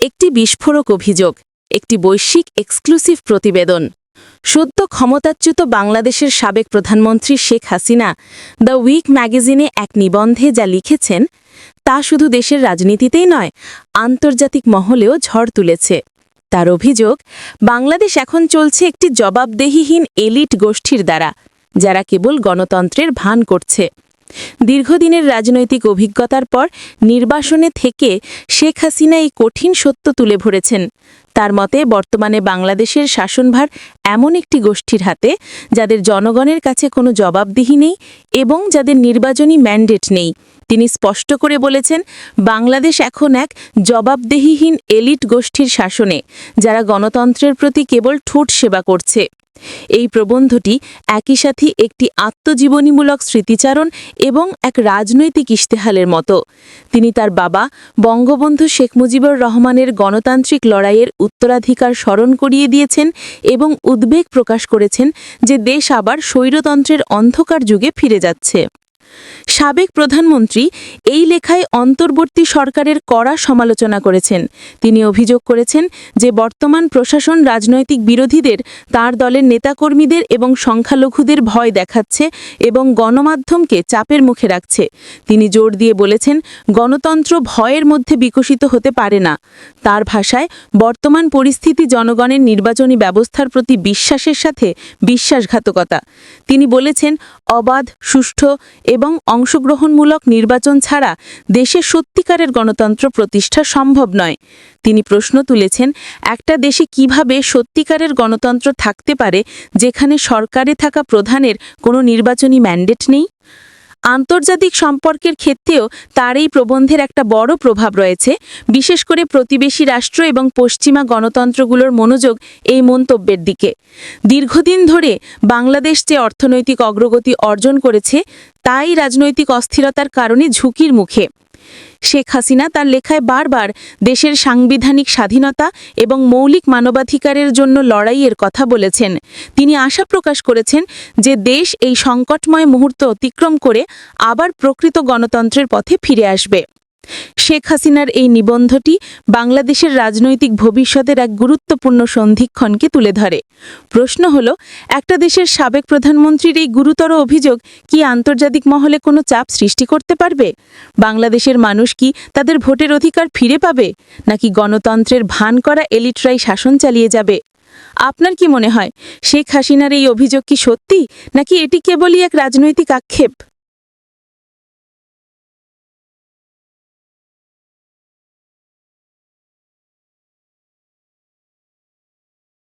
একটি বিস্ফোরক অভিযোগ, একটি বৈশ্বিক এক্সক্লুসিভ প্রতিবেদন। সদ্য ক্ষমতাচ্যুত বাংলাদেশের সাবেক প্রধানমন্ত্রী শেখ হাসিনা, দ্য উইক ম্যাগাজিনে এক নিবন্ধে যা লিখেছেন, তা শুধু দেশের রাজনীতিতেই নয়, আন্তর্জাতিক মহলেও ঝড় তুলেছে। তার অভিযোগ, বাংলাদেশ এখন চলছে একটি জবাবদেহিহীন এলিট গোষ্ঠীর দ্বারা, যারা কেবল গণতন্ত্রের ভান করছে। দীর্ঘদিনের রাজনৈতিক অভিজ্ঞতার পর নির্বাসনে থেকে শেখ হাসিনা এই কঠিন সত্য তুলে ধরেছেন। তার মতে, বর্তমানে বাংলাদেশের শাসনভার এমন একটি গোষ্ঠীর হাতে, যাদের জনগণের কাছে কোনো জবাবদিহি নেই এবং যাদের নির্বাচনী ম্যান্ডেট নেই। তিনি স্পষ্ট করে বলেছেন, বাংলাদেশ এখন এক জবাবদেহিহীন এলিট গোষ্ঠীর শাসনে, যারা গণতন্ত্রের প্রতি কেবল ঠোঁট সেবা করছে। এই প্রবন্ধটি একই সাথে একটি আত্মজীবনীমূলক স্মৃতিচারণ এবং এক রাজনৈতিক ইশতেহালের মতো। তিনি তার বাবা বঙ্গবন্ধু শেখ মুজিবুর রহমানের গণতান্ত্রিক লড়াইয়ের উত্তরাধিকার স্মরণ করিয়ে দিয়েছেন এবং উদ্বেগ প্রকাশ করেছেন যে দেশ আবার স্বৈরতন্ত্রের অন্ধকার যুগে ফিরে যাচ্ছে। সাবেক প্রধানমন্ত্রী এই লেখায় অন্তর্বর্তী সরকারের কড়া সমালোচনা করেছেন। তিনি অভিযোগ করেছেন যে বর্তমান প্রশাসন রাজনৈতিক বিরোধীদের, তার দলের নেতাকর্মীদের এবং সংখ্যালঘুদের ভয় দেখাচ্ছে এবং গণমাধ্যমকে চাপের মুখে রাখছে। তিনি জোর দিয়ে বলেছেন, গণতন্ত্র ভয়ের মধ্যে বিকশিত হতে পারে না। তার ভাষায়, বর্তমান পরিস্থিতি জনগণের নির্বাচনী ব্যবস্থার প্রতি বিশ্বাসের সাথে বিশ্বাসঘাতকতা। তিনি বলেছেন অবাধ, সুষ্ঠু এবং অংশগ্রহণমূলক নির্বাচন ছাড়া দেশে সত্যিকারের গণতন্ত্র প্রতিষ্ঠা সম্ভব নয়। তিনি প্রশ্ন তুলেছেন, একটা দেশে কীভাবে সত্যিকারের গণতন্ত্র থাকতে পারে, যেখানে সরকারে থাকা প্রধানের কোনো নির্বাচনী ম্যান্ডেট নেই? আন্তর্জাতিক সম্পর্কের ক্ষেত্রেও তার এই প্রবন্ধের একটা বড় প্রভাব রয়েছে। বিশেষ করে প্রতিবেশী রাষ্ট্র এবং পশ্চিমা গণতন্ত্রগুলোর মনোযোগ এই মন্তব্যের দিকে। দীর্ঘদিন ধরে বাংলাদেশ যে অর্থনৈতিক অগ্রগতি অর্জন করেছে, তাই রাজনৈতিক অস্থিরতার কারণে ঝুঁকির মুখে। শেখ হাসিনা তার লেখায় বারবার দেশের সাংবিধানিক স্বাধীনতা এবং মৌলিক মানবাধিকারের জন্য লড়াইয়ের কথা বলেছেন। তিনি আশা প্রকাশ করেছেন যে দেশ এই সংকটময় মুহূর্ত অতিক্রম করে আবার প্রকৃত গণতন্ত্রের পথে ফিরে আসবে। শেখ হাসিনার এই নিবন্ধটি বাংলাদেশের রাজনৈতিক ভবিষ্যতের এক গুরুত্বপূর্ণ সন্ধিক্ষণকে তুলে ধরে। প্রশ্ন হল, একটা দেশের সাবেক প্রধানমন্ত্রীর এই গুরুতর অভিযোগ কি আন্তর্জাতিক মহলে কোনো চাপ সৃষ্টি করতে পারবে? বাংলাদেশের মানুষ কি তাদের ভোটের অধিকার ফিরে পাবে? নাকি গণতন্ত্রের ভান করা এলিটরাই শাসন চালিয়ে যাবে? আপনার কি মনে হয়, শেখ হাসিনার এই অভিযোগ কি সত্যি? নাকি এটি কেবলই এক রাজনৈতিক আক্ষেপ?